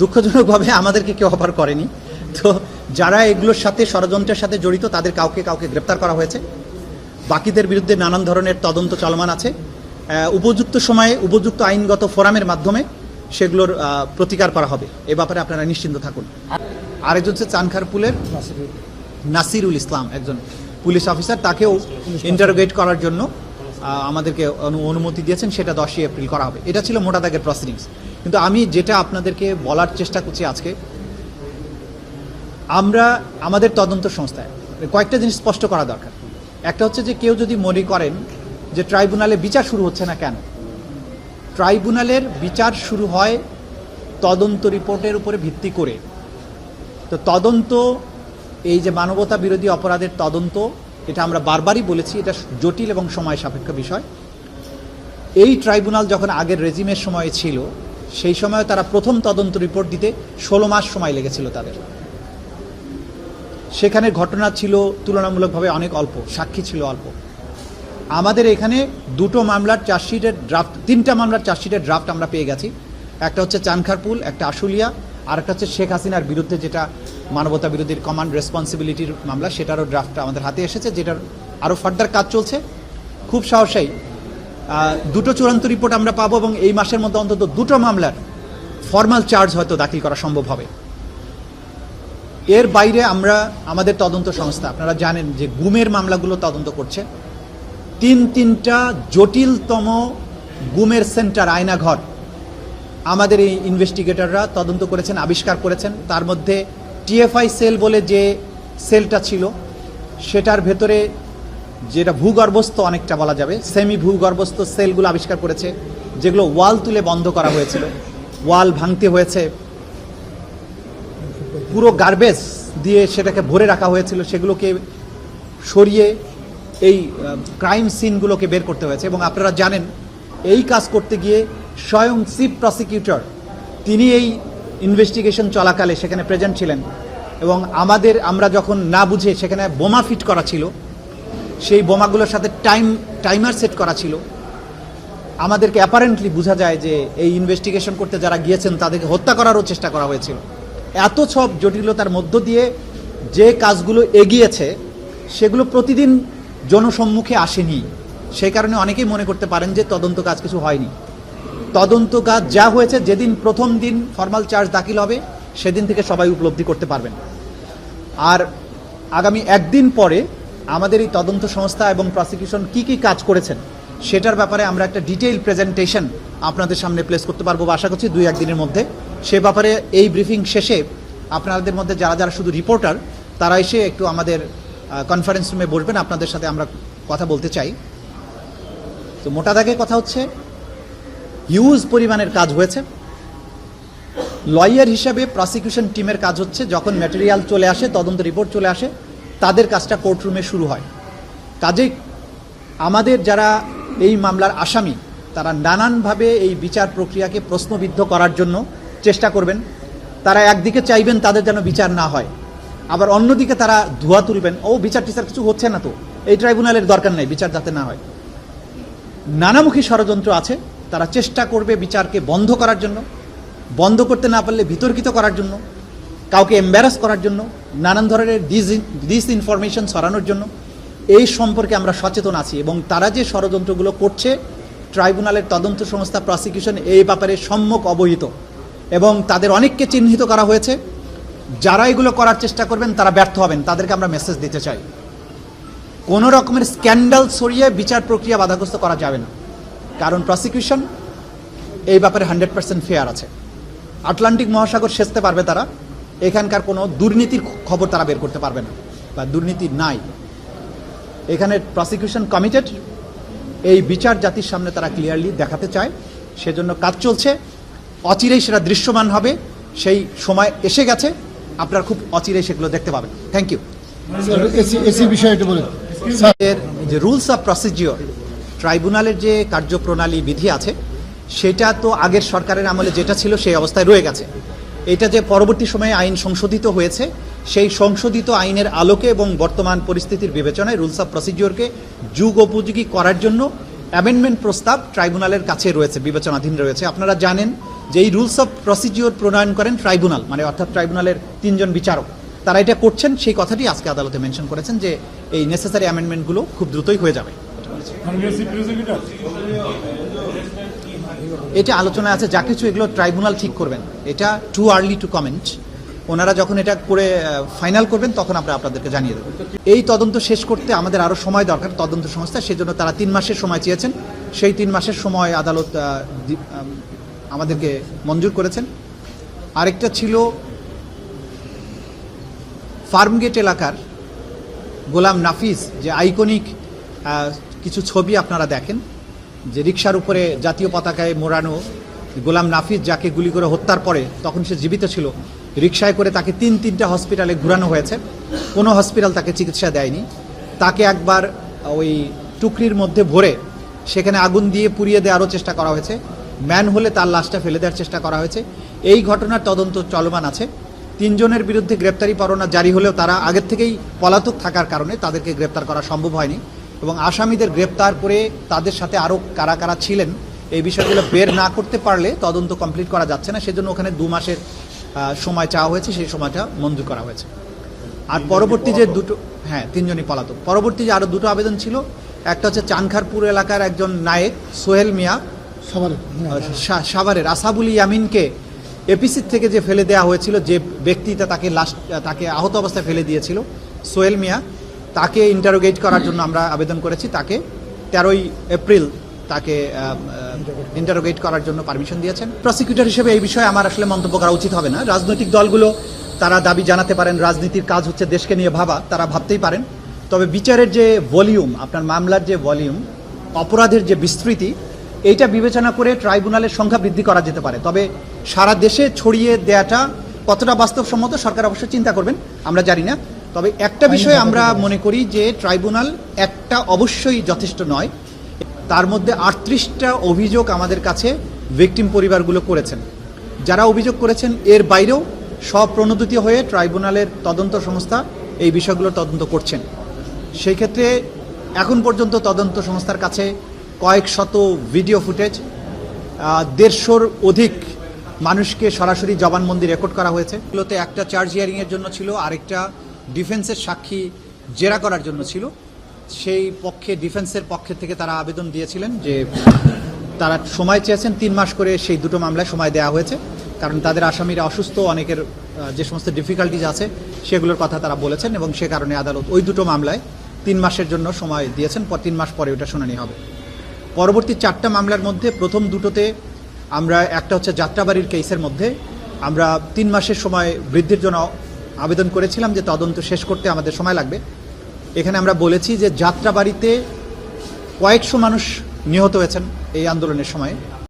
দুঃখজনকভাবে আমাদেরকে কেউ অফার করেনি। তো যারা এগুলোর সাথে ষড়যন্ত্রের সাথে জড়িত, তাদের কাউকে কাউকে গ্রেপ্তার করা হয়েছে। বাকিদের বিরুদ্ধে নানান ধরনের তদন্ত চলমান আছে। উপযুক্ত সময়ে উপযুক্ত আইনগত ফোরামের মাধ্যমে সেগুলোর প্রতিকার করা হবে। এ ব্যাপারে আপনারা নিশ্চিন্ত থাকুন। আরেকজন হচ্ছে চানখারপুলের নাসিরুল ইসলাম একজন পুলিশ অফিসার। তাকেও ইন্টারোগেট করার জন্য আমাদেরকে অনু- অনুমতি দিয়েছেন। সেটা দশই এপ্রিল করা হবে। এটা ছিল মোটা দাগের প্রসিডিংস কিন্তু আমি যেটা আপনাদেরকে বলার চেষ্টা করছি আজকে, আমরা আমাদের তদন্ত সংস্থায় কয়েকটা জিনিস স্পষ্ট করা দরকার। একটা হচ্ছে যে কেউ যদি মনে করেন যে ট্রাইব্যুনালে বিচার শুরু হচ্ছে না কেন, ট্রাইব্যুনালের বিচার শুরু হয় তদন্ত রিপোর্টের উপরে ভিত্তি করে। তো তদন্ত, এই যে মানবতা বিরোধী অপরাধের তদন্ত, এটা আমরা বারবারই বলেছি, এটা জটিল এবং সময় সাপেক্ষ বিষয়। এই ট্রাইব্যুনাল যখন আগের রেজিমের সময় ছিল সেই সময় তারা প্রথম তদন্ত রিপোর্ট দিতে ষোলো মাস সময় লেগেছিল তাদের। সেখানে ঘটনা ছিল তুলনামূলকভাবে অনেক অল্প, সাক্ষী ছিল অল্প। আমাদের এখানে দুটো মামলার চার্জশিটের ড্রাফট তিনটা মামলার চার্জশিটের ড্রাফট আমরা পেয়ে গেছি। একটা হচ্ছে চানখারপুল, একটা আশুলিয়া, আর একটা হচ্ছে শেখ হাসিনার বিরুদ্ধে যেটা মানবতা বিরোধীর কমান্ড রেসপন্সিবিলিটির মামলা, সেটারও ড্রাফট আমাদের হাতে এসেছে, যেটার আরও ফার্দার কাজ চলছে। খুব সাহসাই দুটো চূড়ান্ত রিপোর্ট আমরা পাবো এবং এই মাসের মধ্যে অন্তত দুটো মামলার ফর্মাল চার্জ হয়তো দাখিল করা সম্ভব হবে। এর বাইরে আমরা, আমাদের তদন্ত সংস্থা, আপনারা জানেন যে গুমের মামলাগুলো তদন্ত করছে। তিন তিনটা জটিলতম গুমের সেন্টার, আয়নাঘর, আমাদের এই ইনভেস্টিগেটররা তদন্ত করেছেন, আবিষ্কার করেছেন। তার মধ্যে টিএফআই সেল বলে যে সেলটা ছিল, সেটার ভেতরে যেটা ভূগর্ভস্থ অনেকটা বলা যাবে সেমি ভূগর্ভস্থ সেলগুলো আবিষ্কার করেছে, যেগুলো ওয়াল তুলে বন্ধ করা হয়েছিল। ওয়াল ভাঙতে হয়েছে। পুরো গার্বেজ দিয়ে সেটাকে ভরে রাখা হয়েছিল, সেগুলোকে সরিয়ে এই ক্রাইম সিনগুলোকে বের করতে হয়েছে এবং আপনারা জানেন, এই কাজ করতে গিয়ে স্বয়ং চিফ প্রসিকিউটর তিনি এই ইনভেস্টিগেশন চলাকালে সেখানে প্রেজেন্ট ছিলেন এবং আমাদের, আমরা যখন না বুঝে সেখানে বোমা ফিট করা ছিল সেই বোমাগুলোর সাথে টাইম, টাইমার সেট করা ছিল। আমাদেরকে অ্যাপারেন্টলি বোঝা যায় যে এই ইনভেস্টিগেশন করতে যারা গিয়েছেন, তাদেরকে হত্যা করারও চেষ্টা করা হয়েছিল। এত সব জটিলতার মধ্য দিয়ে যে কাজগুলো এগিয়েছে, সেগুলো প্রতিদিন জনসম্মুখে আসেনি। সেই কারণে অনেকেই মনে করতে পারেন যে তদন্ত কাজ কিছু হয়নি। তদন্ত কাজ যা হয়েছে, যেদিন প্রথম দিন ফর্মাল চার্জ দাখিল হবে, সেদিন থেকে সবাই উপলব্ধি করতে পারবেন। আর আগামী একদিন পরে আমাদের এই তদন্ত সংস্থা এবং প্রসিকিউশন কি কি কাজ করেছেন, সেটার ব্যাপারে আমরা একটা ডিটেইল প্রেজেন্টেশন আপনাদের সামনে প্লেস করতে পারব আশা করছি দুই একদিনের মধ্যে। সে ব্যাপারে এই ব্রিফিং শেষে আপনাদের মধ্যে যারা যারা শুধু রিপোর্টার তারা এসে একটু আমাদের কনফারেন্স রুমে বসবেন, আপনাদের সাথে আমরা কথা বলতে চাই। তো মোটা দাগে কথা হচ্ছে হিউজ পরিমাণের কাজ হয়েছে। লয়ার হিসাবে প্রসিকিউশন টিমের কাজ হচ্ছে, যখন ম্যাটেরিয়াল চলে আসে, তদন্ত রিপোর্ট চলে আসে তাদের কাজটা কোর্টরুমে শুরু হয়। কাজেই আমাদের যারা এই মামলার আসামি, তারা নানানভাবে এই বিচার প্রক্রিয়াকে প্রশ্নবিদ্ধ করার জন্য চেষ্টা করবেন। তারা একদিকে চাইবেন তাদের যেন বিচার না হয়, আবার অন্যদিকে তারা ধোয়া তুলবেন, ও, বিচার টিচার, কিছু হচ্ছে না তো, এই ট্রাইব্যুনালের দরকার নেই, বিচার যাতে না হয়। নানামুখী ষড়যন্ত্র আছে, তারা চেষ্টা করবে বিচারকে বন্ধ করার জন্য, বন্ধ করতে না পারলে বিতর্কিত করার জন্য কাউকে এম্বারাস করার জন্য, নানান ধরনের ডিস ইনফরমেশন ছড়ানোর জন্য, এই সম্পর্কে আমরা সচেতন আছি এবং তারা যে ষড়যন্ত্রগুলো করছে, ট্রাইব্যুনালের তদন্ত সংস্থা প্রসিকিউশন এই ব্যাপারে সম্যক অবহিত এবং তাদের অনেককে চিহ্নিত করা হয়েছে। যারা এগুলো করার চেষ্টা করবেন, তারা ব্যর্থ হবেন। তাদেরকে আমরা মেসেজ দিতে চাই। কোনো রকমের স্ক্যান্ডাল সরিয়ে বিচার প্রক্রিয়া বাধাগ্রস্ত করা যাবে না। কারণ প্রসিকিউশন এই ব্যাপারে হান্ড্রেড পার্সেন্ট ফেয়ার আছে। আটলান্টিক মহাসাগর সেচতে পারবে তারা। এখানকার কোনো দুর্নীতির খবর তারা বের করতে পারবে না বা দুর্নীতি নাই। এখানে প্রসিকিউশন কমিটেড এই বিচার জাতির সামনে তারা ক্লিয়ারলি দেখাতে চায়। সেজন্য কাজ চলছে। অচিরেই সেটা দৃশ্যমান হবে। সেই সময় এসে গেছে। আপনারা খুব অচিরেই সেগুলো দেখতে পাবেন। থ্যাংক ইউ যে রুলস অফ প্রসিজিওর ট্রাইব্যুনালের যে কার্যপ্রণালী বিধি আছে সেটা তো আগের সরকারের আমলে যেটা ছিল সেই অবস্থায় রয়ে গেছে। এটা যে পরবর্তী সময়ে আইন সংশোধিত হয়েছে, সেই সংশোধিত আইনের আলোকে এবং বর্তমান পরিস্থিতির বিবেচনায় রুলস অফ প্রসিজিওরকে যুগ উপযোগী করার জন্য অ্যামেন্ডমেন্ট প্রস্তাব ট্রাইব্যুনালের কাছে রয়েছে, বিবেচনাধীন রয়েছে। আপনারা জানেন যে এই রুলস অফ প্রসিডিওর প্রণয়ন করেন ট্রাইব্যুনাল মানে অর্থাৎ ট্রাইব্যুনালের তিনজন বিচারক। তারা এটা করছেন, সেই কথাটি আজকে আদালতে মেনশন করেছেন যে এই নেসেসারি অ্যামেন্ডমেন্টগুলো খুব দ্রুতই হয়ে যাবে। এটা আলোচনায় আছে, যা কিছু এগুলো ট্রাইব্যুনাল ঠিক করবেন। এটা টু আর্লি টু কমেন্ট ওনারা যখন এটা করে ফাইনাল করবেন, তখন আমরা আপনাদেরকে জানিয়ে দেবো। এই তদন্ত শেষ করতে আমাদের আরও সময় দরকার, তদন্ত সংস্থা, সেজন্য তারা তিন মাসের সময় চেয়েছেন। সেই তিন মাসের সময় আদালত আমাদেরকে মঞ্জুর করেছেন। আরেকটা ছিল ফার্মগেট এলাকার গোলাম নাফিস, যে আইকনিক কিছু ছবি আপনারা দেখেন। যে রিক্সার উপরে জাতীয় পতাকায় মোড়ানো গোলাম নাফিজ যাকে গুলি করে হত্যার পরে তখন সে জীবিত ছিল রিক্সায় করে তাকে তিন তিনটা হসপিটালে ঘুরানো হয়েছে। কোনো হসপিটাল তাকে চিকিৎসা দেয়নি। তাকে একবার ওই টুকরির মধ্যে ভরে সেখানে আগুন দিয়ে পুড়িয়ে দেওয়ারও চেষ্টা করা হয়েছে। ম্যান হলে তার লাশটা ফেলে দেওয়ার চেষ্টা করা হয়েছে। এই ঘটনার তদন্ত চলমান আছে। তিনজনের বিরুদ্ধে গ্রেপ্তারি পরোয়ানা জারি হলেও তারা আগের থেকেই পলাতক থাকার কারণে তাদেরকে গ্রেপ্তার করা সম্ভব হয়নি। এবং আসামিদের গ্রেপ্তার করে তাদের সাথে আরও কারা কারা ছিলেন এই বিষয়গুলো বের না করতে পারলে তদন্ত কমপ্লিট করা যাচ্ছে না। সেজন্য ওখানে দু মাসের সময় চাওয়া হয়েছে সেই সময়টা মঞ্জুর করা হয়েছে। আর পরবর্তী যে দুটো হ্যাঁ তিনজনই পলাতক। পরবর্তী যে আরও দুটো আবেদন ছিল একটা হচ্ছে চানখারপুর এলাকার একজন নায়েক সোহেল মিয়া সাভারের আসাবুল ইয়ামিনকে এপিসির থেকে যে ফেলে দেওয়া হয়েছিল যে ব্যক্তিটা তাকে লাস্ট তাকে আহত অবস্থায় ফেলে দিয়েছিল সোহেল মিয়া তাকে ইন্টারোগেট করার জন্য আমরা আবেদন করেছি, তাকে তেরোই এপ্রিল তাকে ইন্টারোগেট করার জন্য পারমিশন দিয়েছেন। প্রসিকিউটর হিসেবে এই বিষয়ে আমার আসলে মন্তব্য করা উচিত হবে না। রাজনৈতিক দলগুলো, তারা দাবি জানাতে পারেন, রাজনীতির কাজ হচ্ছে দেশকে নিয়ে ভাবা, তারা ভাবতেই পারেন। তবে বিচারের যে ভলিউম আপনার মামলার যে ভলিউম অপরাধের যে বিস্তৃতি, এইটা বিবেচনা করে ট্রাইব্যুনালের সংখ্যা বৃদ্ধি করা যেতে পারে। তবে সারা দেশে ছড়িয়ে দেয়াটা কতটা বাস্তবসম্মত, সরকার অবশ্যই চিন্তা করবেন, আমরা জানি না। তবে একটা বিষয়ে আমরা মনে করি যে ট্রাইব্যুনাল একটা অবশ্যই যথেষ্ট নয়। তার মধ্যে আটত্রিশটা অভিযোগ আমাদের কাছে ভিকটিম পরিবারগুলো করেছেন। যারা অভিযোগ করেছেন এর বাইরেও স্বপ্রণোদিত হয়ে ট্রাইব্যুনালের তদন্ত সংস্থা এই বিষয়গুলোর তদন্ত করছেন। সেই ক্ষেত্রে এখন পর্যন্ত তদন্ত সংস্থার কাছে কয়েক শত ভিডিও ফুটেজ দেড়শোর অধিক মানুষকে সরাসরি জবানবন্দি রেকর্ড করা হয়েছে। এগুলোতে একটা চার্জ হিয়ারিংয়ের জন্য ছিল আরেকটা ডিফেন্সের সাক্ষী জেরা করার জন্য ছিল। সেই পক্ষে, ডিফেন্সের পক্ষে থেকে তারা আবেদন দিয়েছিলেন যে তারা সময় চেয়েছেন তিন মাস করে সেই দুটো মামলায় সময় দেওয়া হয়েছে। কারণ তাদের আসামিরা অসুস্থ, অনেকের যে সমস্ত ডিফিকাল্টিজ আছে সেগুলোর কথা তারা বলেছেন এবং সে কারণে আদালত ওই দুটো মামলায় তিন মাসের জন্য সময় দিয়েছেন, পর তিন মাস পরে ওটা শুনানি হবে। পরবর্তী চারটা মামলার মধ্যে প্রথম দুটোতে আমরা, একটা হচ্ছে যাত্রাবাড়ির কেসের মধ্যে আমরা তিন মাসের সময় বৃদ্ধির জন্য আবেদন করেছিলাম যে তদন্ত শেষ করতে আমাদের সময় লাগবে। এখানে আমরা বলেছি যে যাত্রাবাড়িতে কয়েকশো মানুষ নিহত হয়েছেন এই আন্দোলনের সময়।